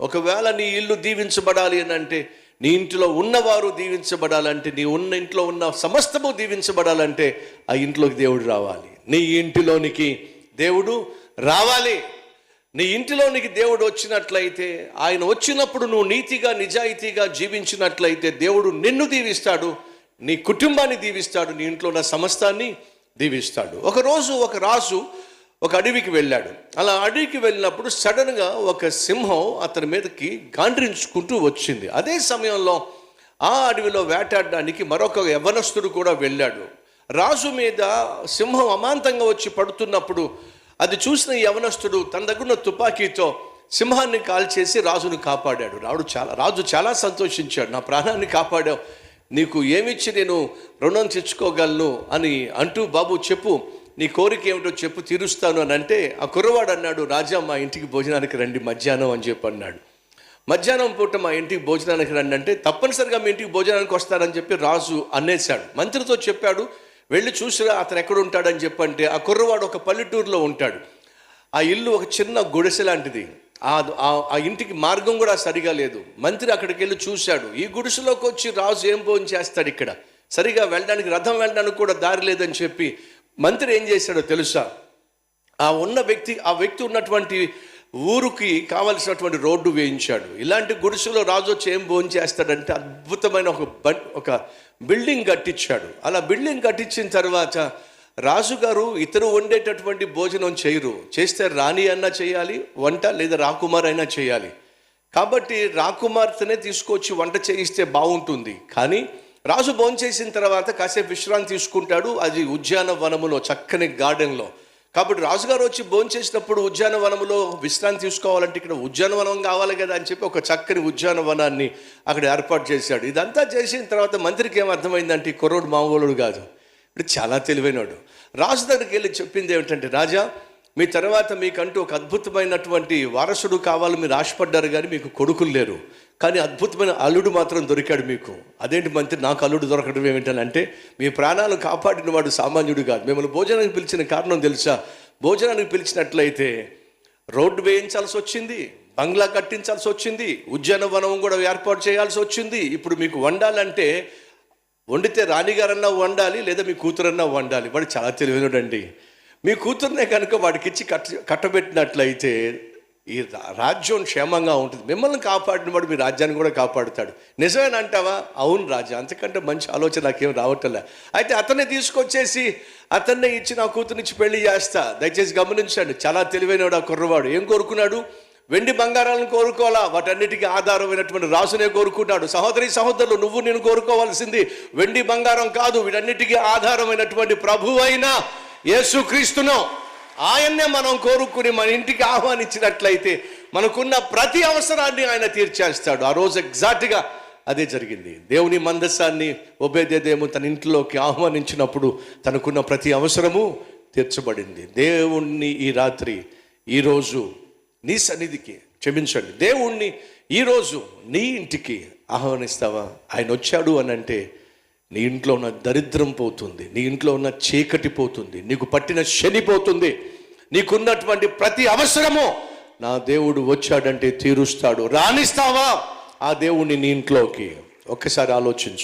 ఒకవేళ నీ ఇల్లు దీవించబడాలి అని అంటే నీ ఇంట్లో ఉన్నవారు దీవించబడాలంటే నీ ఉన్న ఇంట్లో ఉన్న సమస్తము దీవించబడాలంటే ఆ ఇంట్లోకి దేవుడు రావాలి. నీ ఇంటిలోనికి దేవుడు రావాలి. నీ ఇంటిలోనికి దేవుడు వచ్చినట్లయితే ఆయన వచ్చినప్పుడు నువ్వు నీతిగా నిజాయితీగా జీవించినట్లయితే దేవుడు నిన్ను దీవిస్తాడు నీ కుటుంబాన్ని దీవిస్తాడు నీ ఇంట్లో ఉన్న సమస్తాన్ని దీవిస్తాడు. ఒకరోజు ఒక రాజు ఒక అడవికి వెళ్ళాడు. అలా అడవికి వెళ్ళినప్పుడు సడన్గా ఒక సింహం అతని మీదకి గాండ్రించుకుంటూ వచ్చింది. అదే సమయంలో ఆ అడవిలో వేటాడడానికి మరొక యవనస్తుడు కూడా వెళ్ళాడు. రాజు మీద సింహం అమాంతంగా వచ్చి పడుతున్నప్పుడు అది చూసిన యవనస్తుడు తన దగ్గర ఉన్న తుపాకీతో సింహాన్ని కాల్చేసి రాజును కాపాడాడు. రాడు చాలా రాజు చాలా సంతోషించాడు. నా ప్రాణాన్ని కాపాడావు. నీకు ఏమిచ్చి నేను రుణం తెచ్చుకోగలను అని అంటూ బాబు చెప్పు నీ కోరిక ఏమిటో చెప్పు తీరుస్తాను అని అంటే ఆ కుర్రవాడు అన్నాడు రాజా మా ఇంటికి భోజనానికి రండి మధ్యాహ్నం అని చెప్పి అన్నాడు. మధ్యాహ్నం పూట మా ఇంటికి భోజనానికి రండి అంటే తప్పనిసరిగా మీ ఇంటికి భోజనానికి వస్తారని చెప్పి రాజు అనేశాడు. మంత్రితో చెప్పాడు వెళ్ళి చూసిరా అతను ఎక్కడ ఉంటాడని చెప్పంటే ఆ కుర్రవాడు ఒక పల్లెటూరులో ఉంటాడు. ఆ ఇల్లు ఒక చిన్న గుడిసె లాంటిది. ఆ ఆ ఇంటికి మార్గం కూడా సరిగా లేదు. మంత్రి అక్కడికి వెళ్ళి చూశాడు. ఈ గుడిసెలోకి వచ్చి రాజు ఏం భోజనం చేస్తాడు ఇక్కడ? సరిగా వెళ్ళడానికి రథం వెళ్ళడానికి కూడా దారి లేదని చెప్పి మంత్రి ఏం చేశాడో తెలుసా? ఆ ఉన్న వ్యక్తి ఆ వ్యక్తి ఉన్నటువంటి ఊరుకి కావలసినటువంటి రోడ్డు వేయించాడు. ఇలాంటి గుడిసెలో రాజు వచ్చి ఏం భోజనం చేస్తాడంటే అద్భుతమైన ఒక బ ఒక బిల్డింగ్ కట్టించాడు. అలా బిల్డింగ్ కట్టించిన తర్వాత రాజుగారు ఇతరు వండేటటువంటి భోజనం చేయరు. చేస్తే రాణి అన్నా చేయాలి వంట లేదా రాకుమార్ అయినా చేయాలి. కాబట్టి రాకుమార్తెనే తీసుకొచ్చి వంట చేయిస్తే బాగుంటుంది. కానీ రాజు భోంచేసిన తర్వాత కాసేపు విశ్రాంతి తీసుకుంటాడు. అది ఉద్యానవనములో చక్కని గార్డెన్లో. కాబట్టి రాజుగారు వచ్చి భోంచేసినప్పుడు ఉద్యానవనములో విశ్రాంతి తీసుకోవాలంటే ఇక్కడ ఉద్యానవనం కావాలి కదా అని చెప్పి ఒక చక్కని ఉద్యానవనాన్ని అక్కడ ఏర్పాటు చేశాడు. ఇదంతా చేసిన తర్వాత మంత్రికి ఏం అర్థమైందంటే కుర్రోడు మామూలుడు కాదు. ఇప్పుడు చాలా తెలివైనడు. రాజు దగ్గరికి వెళ్ళి చెప్పింది ఏమిటంటే రాజా మీ తర్వాత మీకంటూ ఒక అద్భుతమైనటువంటి వారసుడు కావాలి మీరు ఆశపడ్డారు కానీ మీకు కొడుకులు లేరు. కానీ అద్భుతమైన అల్లుడు మాత్రం దొరికాడు మీకు. అదేంటి మంత్రి నాకు అల్లుడు దొరకడం ఏమిటనంటే మీ ప్రాణాలు కాపాడిన వాడు సామాన్యుడు కాదు. మిమ్మల్ని భోజనానికి పిలిచిన కారణం తెలుసా? భోజనానికి పిలిచినట్లయితే రోడ్డు వేయించాల్సి వచ్చింది బంగ్లా కట్టించాల్సి వచ్చింది ఉద్యానవనం కూడా ఏర్పాటు చేయాల్సి వచ్చింది. ఇప్పుడు మీకు వండాలంటే వండితే రాణిగారన్నా వండాలి లేదా మీ కూతురన్నా వండాలి. వాడు చాలా తెలివైనడండి. మీ కూతుర్నే కనుక వాడికి ఇచ్చి కట్ట కట్టబెట్టినట్లయితే ఈ రాజ్యం క్షేమంగా ఉంటుంది. మిమ్మల్ని కాపాడిన వాడు మీ రాజ్యాన్ని కూడా కాపాడుతాడు. నిజమేనా అంటావా అవును రాజా అంతకంటే మంచి ఆలోచన నాకేం రావట్లే. అయితే అతన్ని తీసుకొచ్చేసి అతన్నే ఇచ్చి నా కూతురునిచ్చి పెళ్ళి చేస్తా. దయచేసి గమనించండి చాలా తెలివైనవాడు ఆ కుర్రవాడు. ఏం కోరుకున్నాడు? వెండి బంగారాలను కోరుకోవాలా? వాటన్నిటికీ ఆధారమైనటువంటి రాసునే కోరుకున్నాడు సహోదరి సహోదరులు నువ్వు నేను కోరుకోవాల్సింది వెండి బంగారం కాదు వీటన్నిటికీ ఆధారమైనటువంటి ప్రభువైనా యేసుక్రీస్తును ఆయన్నే మనం కోరుకుని మన ఇంటికి ఆహ్వానించినట్లయితే మనకున్న ప్రతి అవసరాన్ని ఆయన తీర్చేస్తాడు. ఆ రోజు ఎగ్జాక్ట్గా అదే జరిగింది. దేవుని మందస్సాన్ని ఒబేదేదేమో తన ఇంట్లోకి ఆహ్వానించినప్పుడు తనకున్న ప్రతి అవసరము తీర్చబడింది. దేవుణ్ణి ఈ రాత్రి ఈరోజు నీ సన్నిధికి క్షమించండి. దేవుణ్ణి ఈరోజు నీ ఇంటికి ఆహ్వానిస్తావా? ఆయన వచ్చాడు అని అంటే నీ ఇంట్లో ఉన్న దరిద్రం పోతుంది నీ ఇంట్లో ఉన్న చీకటి పోతుంది నీకు పట్టిన శని పోతుంది నీకున్నటువంటి ప్రతి అవసరము నా దేవుడు వచ్చాడంటే తీరుస్తాడు. రాణిస్తావా? ఆ దేవుణ్ణి నీ ఇంట్లోకి. ఒక్కసారి ఆలోచించు.